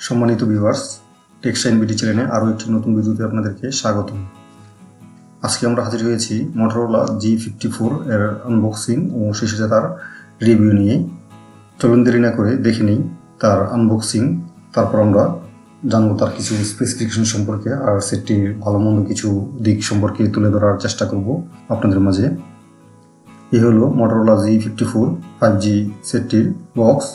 সম্মানিত viewers textile BD চ্যানেলে আরও একটি নতুন ভিডিওতে আপনাদেরকে স্বাগতম। আজকে আমরা হাজির হয়েছি মোটরোলা জি ফিফটি ফোর এর আনবক্সিং ও সাথে তার রিভিউ নিয়ে। চলুন দেরি না করে দেখে নিই তার আনবক্সিং তারপর আমরা জানব তার কিছু স্পেসিফিকেশন সম্পর্কে আর সেটটির ভালো মন্দ কিছু দিক সম্পর্কে তুলে ধরার চেষ্টা করব আপনাদের মাঝে। এই হলো Motorola G fifty four five G সেটটির বক্স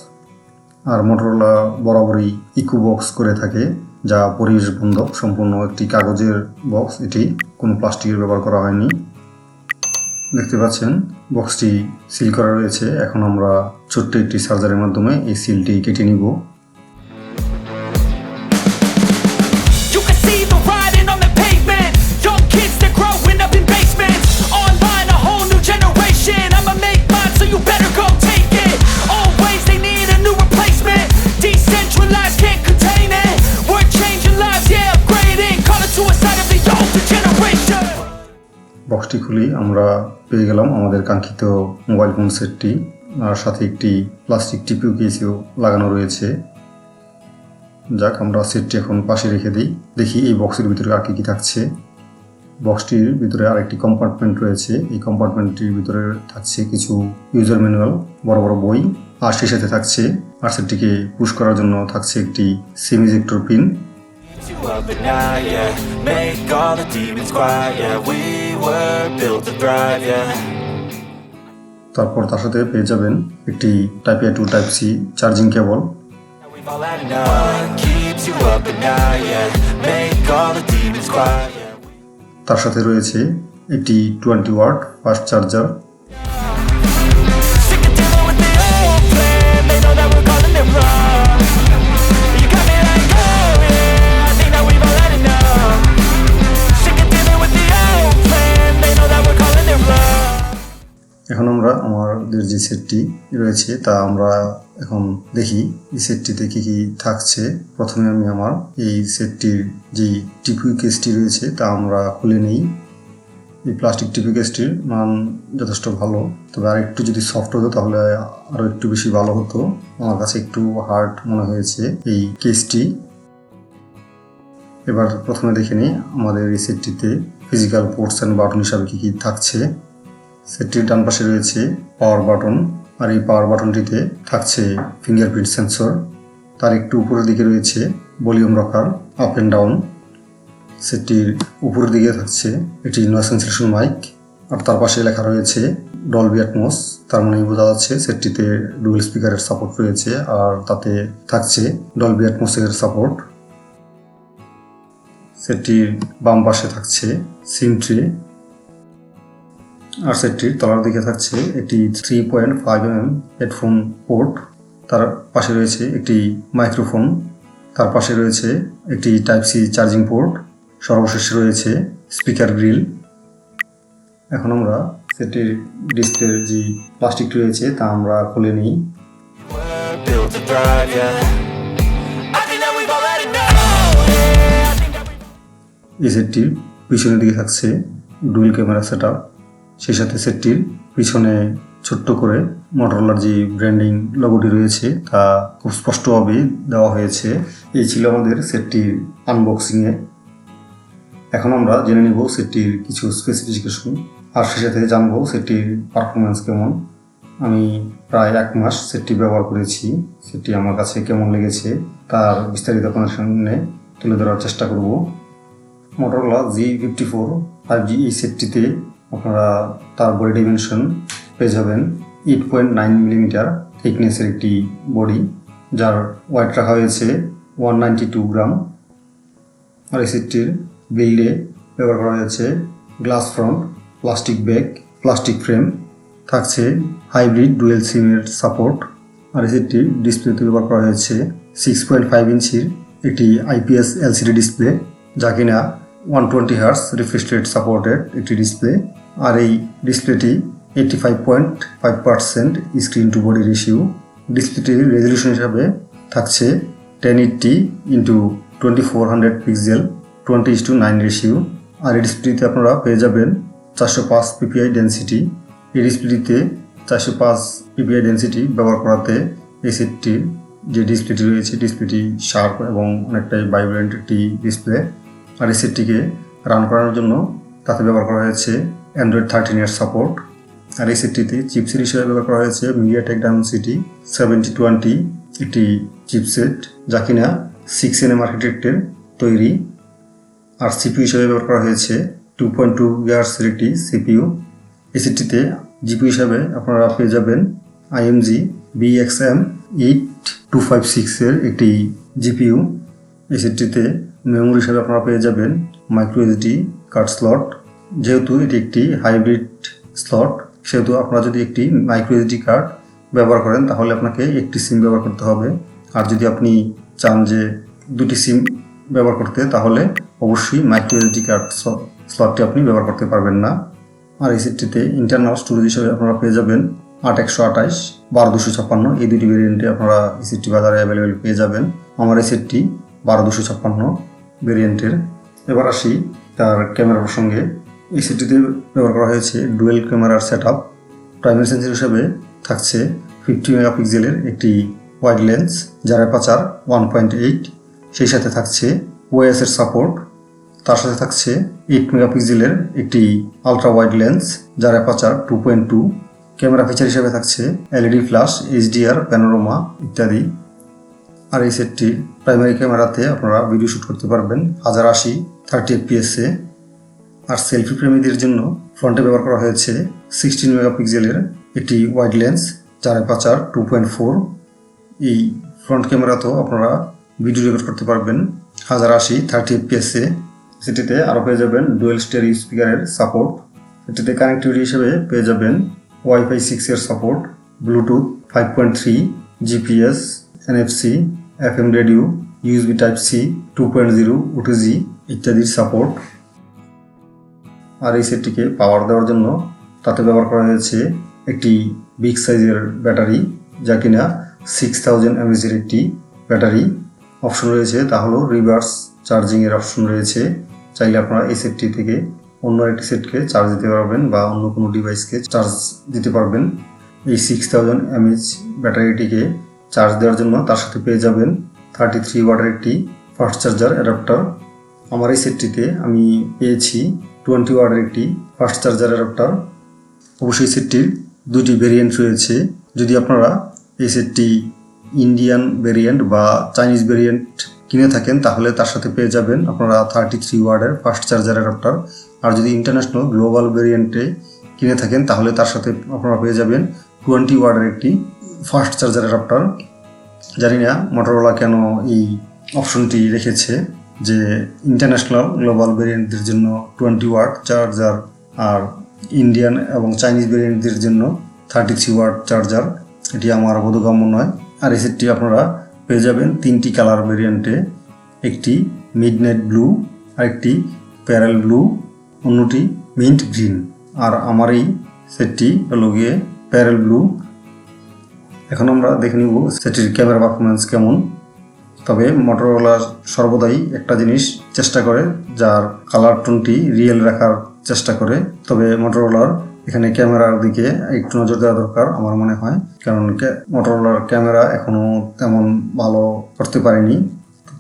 আর মোটরলা বরাবরই ইকো বক্স করে থাকে, যা পরিবেশ বন্ধব, সম্পূর্ণ একটি কাগজের বক্স এটি কোনো প্লাস্টিকের ব্যবহার করা হয়নি। দেখতে পাচ্ছেন বক্সটি সিল করা রয়েছে। এখন আমরা ছোট্ট একটি সার্জারের মাধ্যমে এই সিলটি কেটে নিব। বক্সটি খুলি, আমরা পেয়ে গেলাম আমাদের কাঙ্ক্ষিত মোবাইল ফোন সেটটি আর সাথে একটি প্লাস্টিক টিপিও কেসিও লাগানো রয়েছে। যাক, আমরা সেটটি এখন পাশে রেখে দিই। দেখি এই বক্সের ভিতরে আর কি কি থাকছে। বক্সটির ভিতরে আরেকটি কম্পার্টমেন্ট রয়েছে। এই কম্পার্টমেন্টটির ভিতরে থাকছে কিছু ইউজার ম্যানুয়াল বড় বড় বই। আর সেই সাথে থাকছে, আর সেটটিকে পুশ করার জন্য থাকছে একটি SIM ejector pin up at night, yeah. Make all the demons quiet, yeah. We were built to thrive, yeah. তারপর তার সাথে পেয়ে যাবেন একটি type A to type C charging cable. তার সাথে রয়েছে একটি টোয়েন্টি ওয়াট ফাস্ট চার্জার এখন আমরা আমাদের যে সেটটি রয়েছে, তা আমরা এখন দেখি এই সেটটিতে কি কি থাকছে। প্রথমে আমি আমার এই সেটটির যে টিপি কেসটি রয়েছে, তা আমরা খুলে নেই। এই প্লাস্টিক টিপি কেসটির মান যথেষ্ট ভালো। তবে আর একটু যদি সফট হতো, তাহলে আরও একটু বেশি ভালো হতো। আমার কাছে একটু হার্ড মনে হয়েছে এই কেসটি এবার প্রথমে দেখে নিই আমাদের এই সেটটিতে ফিজিক্যাল পোর্টস অ্যান্ড বাটন হিসাবে কী কী থাকছে। সেটটির ডান পাশে রয়েছে পাওয়ার বাটন আর এই পাওয়ার বাটনটিতে থাকছে ফিঙ্গারপ্রিন্ট সেন্সর তার একটু উপরের দিকে রয়েছে volume rocker up and down সেটটির উপরের দিকে থাকছে একটি নয়েস ক্যান্সেলেশন মাইক আর তার পাশে লেখা রয়েছে ডলবি অ্যাটমস তার মানে বোঝা যাচ্ছে সেটটিতে ডুয়েল স্পিকারের সাপোর্ট রয়েছে আর তাতে থাকছে ডলবি অ্যাটমসের সাপোর্ট সেটটির বাম পাশে থাকছে সিম ট্রে আর সেটটির তলার দিকে থাকছে একটি three point five M headphone port তার পাশে রয়েছে একটি মাইক্রোফোন তার পাশে রয়েছে একটি টাইপ সি চার্জিং পোর্ট সর্বশেষে রয়েছে স্পিকার গ্রিল এখন আমরা সেটির ডিসপ্লের যে প্লাস্টিকটি রয়েছে তা আমরা খুলে নিই। এই সেটটির পিছনের দিকে থাকছে ডুয়েল ক্যামেরা সেট সেই সাথে সেটটির পিছনে ছোট্ট করে মোটরলার যে ব্র্যান্ডিং লোগোটি রয়েছে, তা খুব স্পষ্টভাবে দেওয়া হয়েছে। এই ছিল আমাদের সেটটির আনবক্সিংয়ে এখন আমরা জেনে নিব সেটটির কিছু স্পেসিফিকেশন আর সেই সাথে জানব সেটটির পারফরমেন্স কেমন। আমি প্রায় এক মাস সেটটি ব্যবহার করেছি। সেটটি আমার কাছে কেমন লেগেছে, তার বিস্তারিত সামনে তুলে ধরার চেষ্টা করব। Motorola G fifty four five G এই সেটটিতে আপনারা তার বডি ডিমেনশন পেয়ে যাবেন এইট পয়েন্ট নাইন মিলিমিটার থিকনেসের একটি বডি যার ওয়েট রাখা হয়েছে ওয়ান নাইনটি টু গ্রাম আর এই সেটটির বিল্ডে ব্যবহার করা হয়েছে glass front plastic bag plastic frame থাকছে হাইব্রিড ডুয়েল সিমের সাপোর্ট আর এই সেটটির ডিসপ্লেতে ব্যবহার করা হয়েছে সিক্স পয়েন্ট ফাইভ ইঞ্চির একটি আইপিএস এলসিডি ডিসপ্লে যা কিনা one twenty hertz refresh rate supported একটি ডিসপ্লে আর এই ডিসপ্লেটি eighty five point five percent screen to body ratio ডিসপ্লেটির resolution হিসাবে থাকছে ten eighty into twenty four hundred pixel twenty is to nine ratio আর এই ডিসপ্লেটিতে আপনারা পেয়ে যাবেন চারশো পাঁচ পিপিআই ডেন্সিটি এই ডিসপ্লেটিতে চারশো পাঁচ পিপিআই ডেন্সিটি ব্যবহার করাতে এই সেটটির যে ডিসপ্লেটি রয়েছে, ডিসপ্লেটি শার্প এবং অনেকটাই ভাইব্রেন্ট একটি ডিসপ্লে আর এই সেটটিকে রান করানোর জন্য তাতে ব্যবহার করা হয়েছে অ্যান্ড্রয়েড থার্টিন এর সাপোর্ট আর এই সেটটিতে চিপসেট হিসেবে ব্যবহার করা হয়েছে মিডিয়াটেক সিটি সেভেন্টি টোয়েন্টি একটি চিপসেট যা কিনা সিক্স এন এম আর্কিটেক্টের তৈরি। আর সিপিইউ হিসেবে ব্যবহার করা হয়েছে টু পয়েন্ট টু ইয়ার্সের একটি সিপিইউ এসিটিতে জিপিইউ হিসাবে আপনারা পেয়ে যাবেন IMG BXM eight two five সিক্সের একটি জিপিইউ এসিটিতে মেমোরি হিসাবে আপনারা পেয়ে যাবেন মাইক্রো এসডি কার্ড স্লট যেহেতু এটি একটি হাইব্রিড স্লট সেহেতু আপনারা যদি একটি মাইক্রো এসডি কার্ড ব্যবহার করেন, তাহলে আপনাকে একটি সিম ব্যবহার করতে হবে। আর যদি আপনি চান যে দুটি সিম ব্যবহার করতে, তাহলে অবশ্যই মাইক্রো এসডি কার্ড স্লটটি আপনি ব্যবহার করতে পারবেন না। আর এই সেটটিতে ইন্টারনাল স্টোরেজ হিসেবে আপনারা পেয়ে যাবেন আট একশো আঠাশ, বারো দুশো ছাপ্পান্ন, এই দুটি ভেরিয়েন্টে আপনারা এই সেটটি বাজারে অ্যাভেলেবেল পেয়ে যাবেন। আমার এই সেটটি বারো দুশো ছাপ্পান্ন ভেরিয়েন্টের এবার আসি তার ক্যামেরা প্রসঙ্গে এই সেটটিতে ব্যবহার করা হয়েছে ডুয়েল ক্যামেরার সেট আপ প্রাইমারি সেন্সর হিসেবে থাকছে ফিফটি মেগাপিক্সেলের একটি ওয়াইড লেন্স, যার অ্যাপাচার ওয়ান পয়েন্ট এইট। সেই সাথে থাকছে ওএস এর সাপোর্ট। তার সাথে থাকছে এইট মেগাপিক্সেলের একটি আলট্রা ওয়াইড লেন্স, যার aperture two point two. Camera feature হিসেবে থাকছে এলইডি ফ্ল্যাশ, এইচডিআর, প্যানোরোমা ইত্যাদি। আর এই সেটটির প্রাইমারি ক্যামেরাতে আপনারা ভিডিও শ্যুট করতে পারবেন। হাজার আশি, থার্টি এফপিএসে। আর সেলফি প্রেমীদের জন্য ফ্রন্টে ব্যবহার করা হয়েছে সিক্সটিন মেগাপিক্সেলের একটি ওয়াইড লেন্স যার অ্যাপাচার টু পয়েন্ট ফোর এই ফ্রন্ট ক্যামেরাতেও আপনারা ভিডিও রেকর্ড করতে পারবেন। হাজার আশি থার্টি এফপিএসে সেটিতে আরও পেয়ে যাবেন ডুয়েল স্টেরিও স্পিকারের সাপোর্ট এটিতে কানেক্টিভিটি হিসেবে পেয়ে যাবেন ওয়াইফাই সিক্স এর support Bluetooth five point three GPS NFC F M radio USB type C two point zero OTG ইত্যাদির সাপোর্ট আর এই সেটটিকে পাওয়ার দেওয়ার জন্য তাতে ব্যবহার করা হয়েছে একটি বিগ সাইজের ব্যাটারি, যা কিনা সিক্স থাউজেন্ড এমএসির একটি ব্যাটারি। অপশন রয়েছে, তা হলো রিভার্স চার্জিংয়ের অপশন রয়েছে। চাইলে আপনারা এই সেটটি থেকে অন্য একটি সেটকে চার্জ দিতে পারবেন বা অন্য কোনো ডিভাইসকে চার্জ দিতে পারবেন। এই সিক্স থাউজেন্ড এমএইচ ব্যাটারিটিকে চার্জ দেওয়ার জন্য তার সাথে পেয়ে যাবেন থার্টি থ্রি ওয়াটের একটি ফাস্ট চার্জার অ্যাডাপ্টার আমার এই সেটটিতে আমি পেয়েছি টোয়েন্টি ওয়াটের একটি ফাস্ট চার্জার অ্যাডাপ্টার অবশ্যই সেটটির দুটি ভেরিয়েন্ট রয়েছে। যদি আপনারা এই সেটটি ইন্ডিয়ান ভেরিয়েন্ট বা চাইনিজ ভেরিয়েন্ট কিনে থাকেন, তাহলে তার সাথে পেয়ে যাবেন আপনারা থার্টি থ্রি ওয়ার্ডের ফাস্ট চার্জার অ্যাডাপ্টার আর যদি ইন্টারন্যাশনাল গ্লোবাল ভেরিয়েন্টে কিনে থাকেন, তাহলে তার সাথে আপনারা পেয়ে যাবেন টোয়েন্টি ওয়ার্ডের একটি ফাস্ট চার্জার অ্যাডাপ্টার জানি না মোটরোলা কেন এই অপশনটি রেখেছে। যে ইন্টারন্যাশনাল গ্লোবাল ভেরিয়েন্টদের জন্য টোয়েন্টি ওয়াট চার্জার আর ইন্ডিয়ান এবং চাইনিজ ভেরিয়েন্টদের জন্য থার্টি থ্রি ওয়াট চার্জার এটি আমার বোধগম্য নয়। আর এই সেটটি আপনারা পেয়ে যাবেন তিনটি কালার ভেরিয়েন্টে একটি মিড নাইট ব্লু আর একটি প্যারেল ব্লু অন্যটি মিন্ট গ্রিন আর আমার এই সেটটি হলো গিয়ে প্যারেল ব্লু এখন আমরা দেখে নিব সেটির ক্যামেরা পারফরমেন্স কেমন। তবে মোটরওয়ালা সর্বদাই একটা জিনিস চেষ্টা করে, যার কালার টোনটি রিয়েল রাখার চেষ্টা করে। তবে মোটরওয়ালার এখানে ক্যামেরার দিকে একটু নজর দেওয়া দরকার আমার মনে হয়, কারণ মোটরওয়ালার ক্যামেরা এখনও তেমন ভালো করতে পারেনি।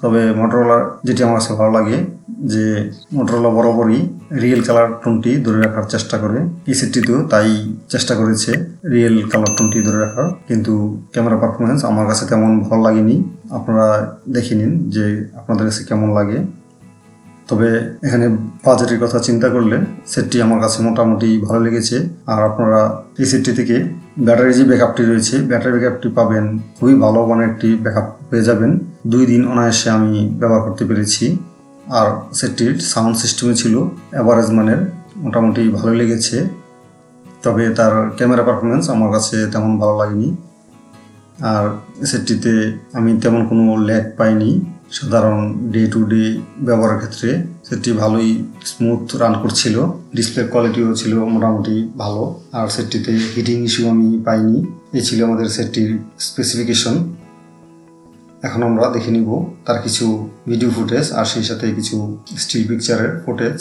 তবে মোটরওয়ালার যেটি আমার কাছে ভালো লাগে যে মোটরলা বরাবরই রিয়েল কালার টোনটি ধরে রাখার চেষ্টা করে। এই সেটটিতেও তাই চেষ্টা করেছে রিয়েল কালার টোনটি ধরে রাখার। কিন্তু ক্যামেরা পারফরমেন্স আমার কাছে তেমন ভালো লাগেনি। আপনারা দেখে নিন যে আপনাদের কাছে কেমন লাগে। তবে এখানে বাজেটের কথা চিন্তা করলে সেটটি আমার কাছে মোটামুটি ভালো লেগেছে। আর আপনারা এই সেটটি থেকে ব্যাটারি যে ব্যাকআপটি রয়েছে ব্যাটারি ব্যাকআপটি পাবেন। খুবই ভালো মানের একটি ব্যাকআপ পেয়ে যাবেন। দুই দিন অনায়াসে আমি ব্যবহার করতে পেরেছি। আর সেটটির সাউন্ড সিস্টেমে ছিল অ্যাভারেজ মানের, মোটামুটি ভালো লেগেছে। তবে তার ক্যামেরা পারফরমেন্স আমার কাছে তেমন ভালো লাগেনি। আর সেটটিতে আমি তেমন কোনো ল্যাগ পাইনি। সাধারণ ডে টু ডে ব্যবহারের ক্ষেত্রে সেটটি ভালোই স্মুথ রান করছিল ডিসপ্লে কোয়ালিটিও ছিল মোটামুটি ভালো। আর সেটটিতে হিটিং ইস্যু আমি পাইনি। এই ছিল আমাদের সেটটির স্পেসিফিকেশন এখন আমরা দেখে নিব তার কিছু ভিডিও ফুটেজ আর সেই সাথে কিছু still পিকচারের footage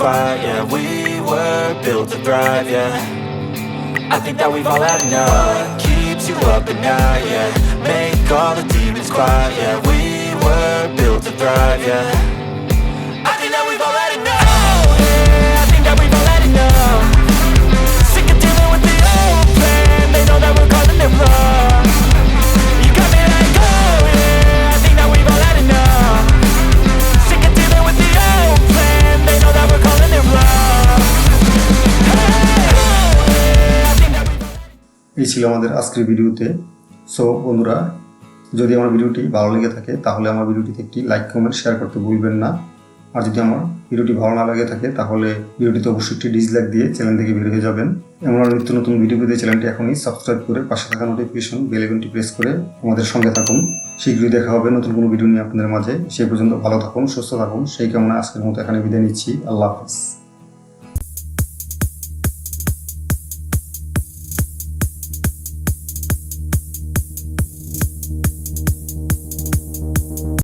fight, yeah. We were built to thrive, yeah. I think that we've all had enough. What Keeps you up at night, yeah? Make all the demons quiet, yeah. We were built to thrive, yeah. Sick of dealing with the old plan They know that we're calling it wrong এই ছিল আমাদের আজকের ভিডিওতে। So বন্ধুরা, যদি আমার ভিডিওটি ভালো লেগে থাকে, তাহলে আমার ভিডিওটিতে একটি লাইক কমেন্ট শেয়ার করতে ভুলবেন না। আর যদি আমার ভিডিওটি ভালো না লাগে থাকে, তাহলে ভিডিওটিতে অবশ্যই একটি ডিসলাইক দিয়ে চ্যানেল থেকে বের হয়ে যাবেন। এমন নিত্য নতুন ভিডিও পেতে চ্যানেলটি এখনই সাবস্ক্রাইব করে পাশে থাকা নোটিফিকেশন বেল আইকনটি প্রেস করে আমাদের সঙ্গে থাকুন। শীঘ্রই দেখা হবে নতুন কোনো ভিডিও নিয়ে আপনাদের মাঝে। সেই পর্যন্ত ভালো থাকুন, সুস্থ থাকুন। সেই কামনা আজকের মতো এখানে বিদায় নিচ্ছি। আল্লাহ হাফিজ।